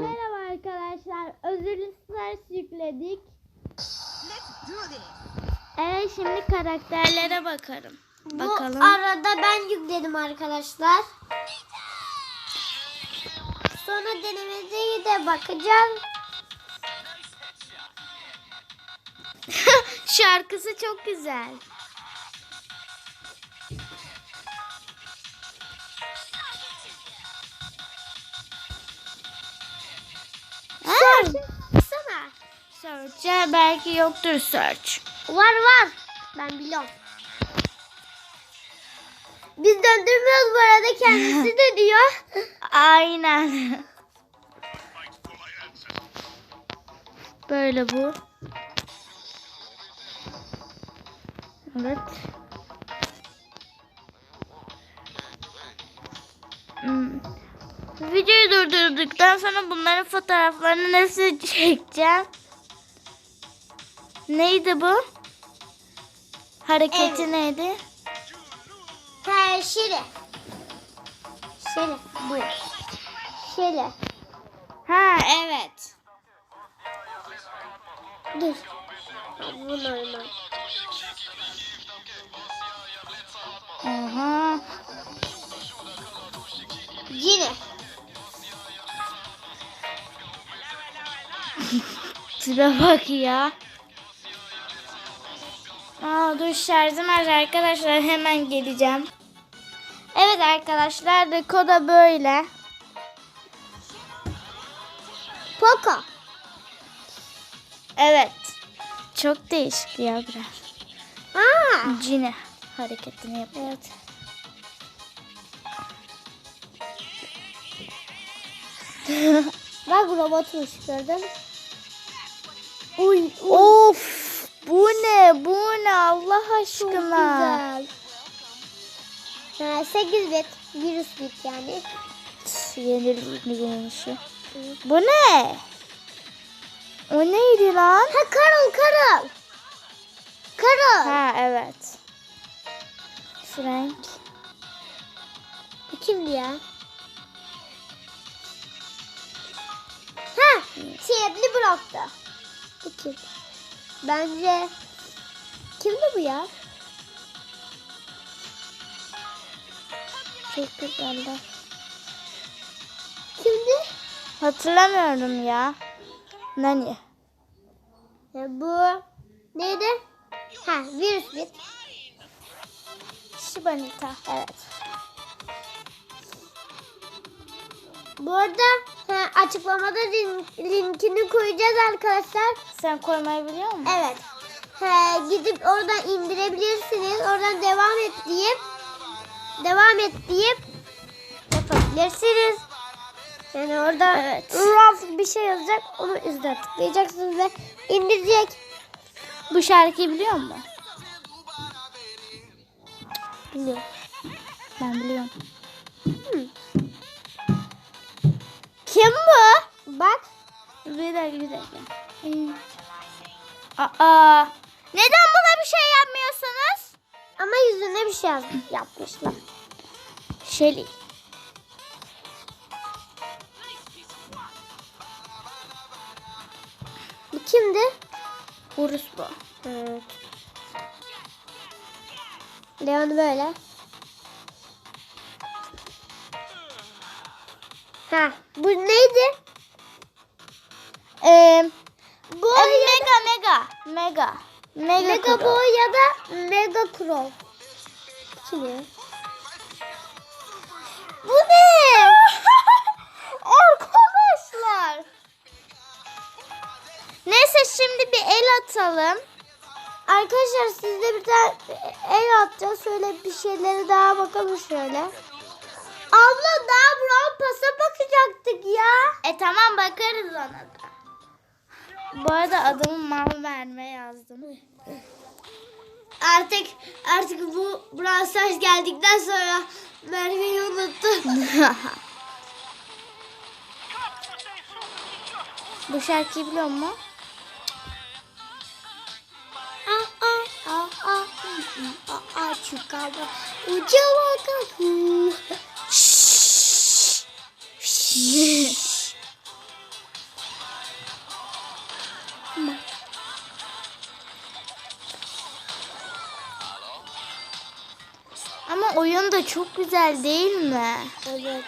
Merhaba arkadaşlar. Özürlü Stars yükledik. Evet şimdi karakterlere bakarım. Bakalım. Bu arada ben yükledim arkadaşlar. Sonra denemede de bakacağım. Şarkısı çok güzel. Search'e belki yoktur search. Var var. Ben biliyorum. Biz döndürmüyoruz bu arada kendisi de diyor. Aynen. Böyle bu. Evet. Hmm. Videoyu durdurduktan sonra bunların fotoğraflarını nasıl çekeceğim? Neydi bu? Hareketi Evet. neydi? Şöyle. Şöyle. Bu. Şöyle. Ha evet. Dur. Bu normal. Aha. Yine. Tipe bak ya. Aa, dur şarjım az arkadaşlar hemen geleceğim. Evet arkadaşlar dekoda böyle. Poco. Evet. Çok değişik ya biraz. Aa. Cine hareketini yapıyor. Evet. Bak robotmuş gördün. Uy, uy. Of bu ne bu ne Allah Çok aşkına. güzel. Ha, 8 bit. Virüs bit yani. Yenilmişi. Bu ne? O neydi lan? Ha Carol Carol. Carol. Ha evet. Frank. Bu kimdi ya? Ha Siyetli blokta. Bu kim? Bence kimdi bu ya? Çok güzeldi. Kimdi? Hatırlamıyorum ya. Nani? Ya bu neydi? Ha virüs bit. Shibanita. Evet. Bu arada ha, açıklamada link- linkini koyacağız arkadaşlar. Sen koymayı biliyor musun? Evet. Ha, gidip oradan indirebilirsiniz. Oradan devam et deyip devam et deyip yapabilirsiniz. Yani orada Evet. bir şey yazacak. Onu üstüne tıklayacaksınız ve indirecek. Bu şarkıyı biliyor musun? Bilmiyorum. Ben biliyorum. Kim bu? Bak. Bir dakika bir dakika. Aa. Neden buna bir şey yapmıyorsunuz? Ama yüzüne bir şey yapmışlar. Shelly. Bu kimdi? Urus bu. Evet. Leon böyle. Ha, bu neydi? Ee, Bu e, mega mega. Mega. Mega, Mega Kuro. Boy ya da Mega Crow. Ya? Bu ne? Arkadaşlar. Neyse şimdi bir el atalım. Arkadaşlar siz de bir tane el atacağız. Şöyle bir şeylere daha bakalım şöyle. Abla daha Brawl Pass'a bakacaktık ya. E tamam bakarız ona da. Bu arada adamın mal verme yazdım. Artık artık bu Brawl geldikten sonra Merve'yi unuttum. Bu şarkıyı biliyor musun? Aa, aa, aa, aa, aa, aa, Ama oyun da çok güzel değil mi? Evet.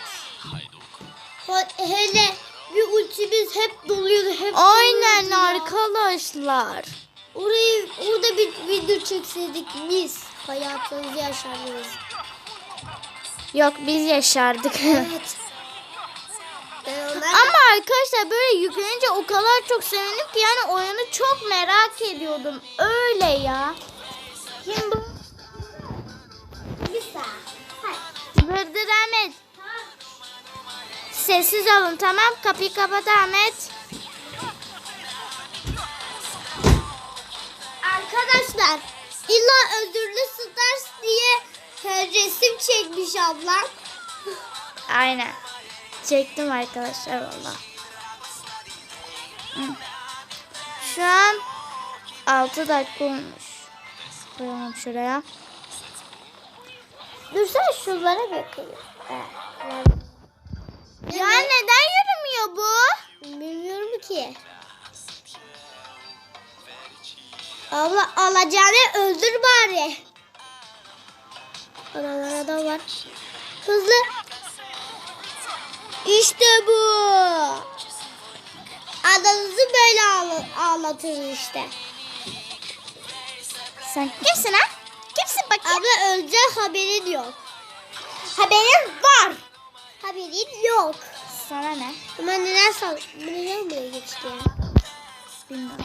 Hele bir ultimiz hep doluyordu. Hep Aynen arkadaşlar. Orayı orada bir video çekseydik biz hayatımızı yaşardık. Yok biz yaşardık. Evet. Ama arkadaşlar böyle yüklenince o kadar çok sevindim ki yani oyunu çok merak ediyordum. Öyle ya. Kim bu? bir saat. Bırdır Ahmet. Sessiz olun tamam. Kapıyı kapat Ahmet. Arkadaşlar illa özürlü stars diye resim çekmiş ablam. Aynen. Çektim arkadaşlar valla. Şu an 6 dakika olmuş. Koyalım şuraya. Dur sen şunlara bakayım. Ya neden yürümüyor bu? Bilmiyorum ki. Abla alacağını öldür bari. Oralar adam var. Hızlı. İşte bu. Adamınızı böyle ağla- ağlatır işte. Sen kimsin ha? Kimsin bakayım? Abla ölecek haberin yok. Haberin var. Haberin yok. Sana ne? Ama neden sal... Bu neden buraya geçti ya? Bilmiyorum.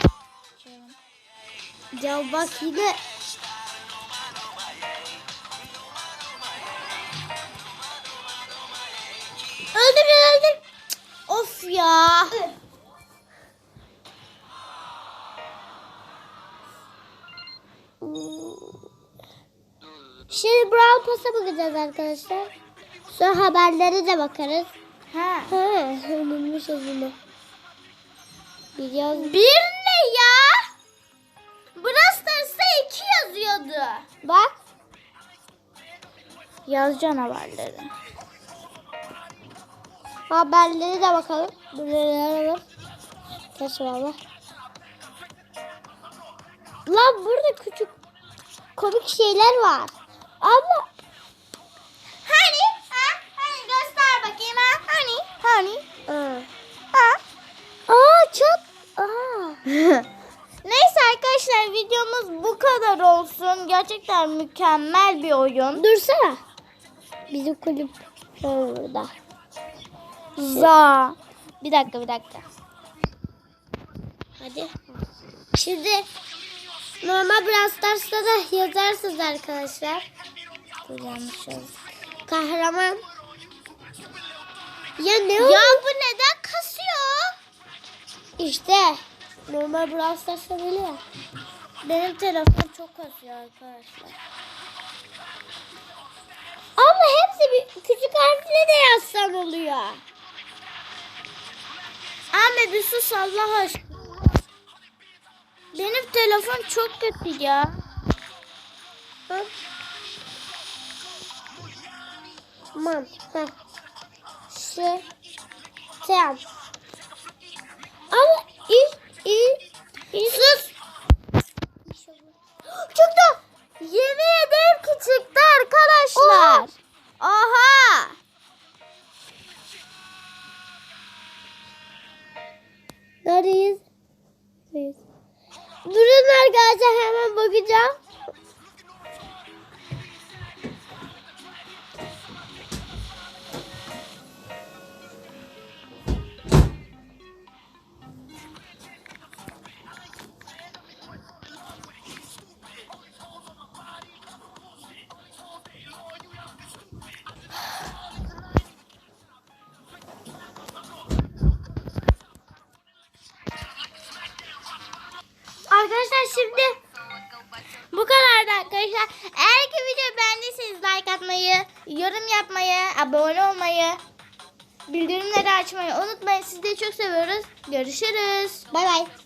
Ya bak yine Öldür öldür. Of ya. Şimdi Brawl Pass'a bakacağız arkadaşlar. Sonra haberlere de bakarız. Ha. Ha, unutmuşuz bunu. Biliyoruz. Bir ne ya? Stars'ta iki yazıyordu. Bak. Yaz canavarları. Haberlere de bakalım. Neler var? Kaç var? Lan burada küçük komik şeyler var. Abla Hani? Ha? Hani göster bakayım ha? Hani? Hani? Aa. Ha? Aa çok. Aa. Neyse arkadaşlar videomuz bu kadar olsun. Gerçekten mükemmel bir oyun. Dursana. Bizim kulüp burada. Za. Bir dakika bir dakika. Hadi. Şimdi normal Brawl Stars'ta da yazarsınız arkadaşlar. Yazdım. Kahraman. Ya ne Ya oldu? bu neden kasıyor? İşte normal Brawl Stars'ta böyle ya. Benim telefon çok kasıyor arkadaşlar. Ama hepsi bir küçük harfle de yazsam oluyor. Ahmet bir sus Allah aşkına. Benim telefon çok kötü ya. Bak. Tamam. Şu. Sen. Ama il il il. Sus. Çıktı. Yemin şimdi bu kadardı arkadaşlar. Eğer ki videoyu beğendiyseniz like atmayı, yorum yapmayı, abone olmayı, bildirimleri açmayı unutmayın. Sizleri çok seviyoruz. Görüşürüz. Bay bay.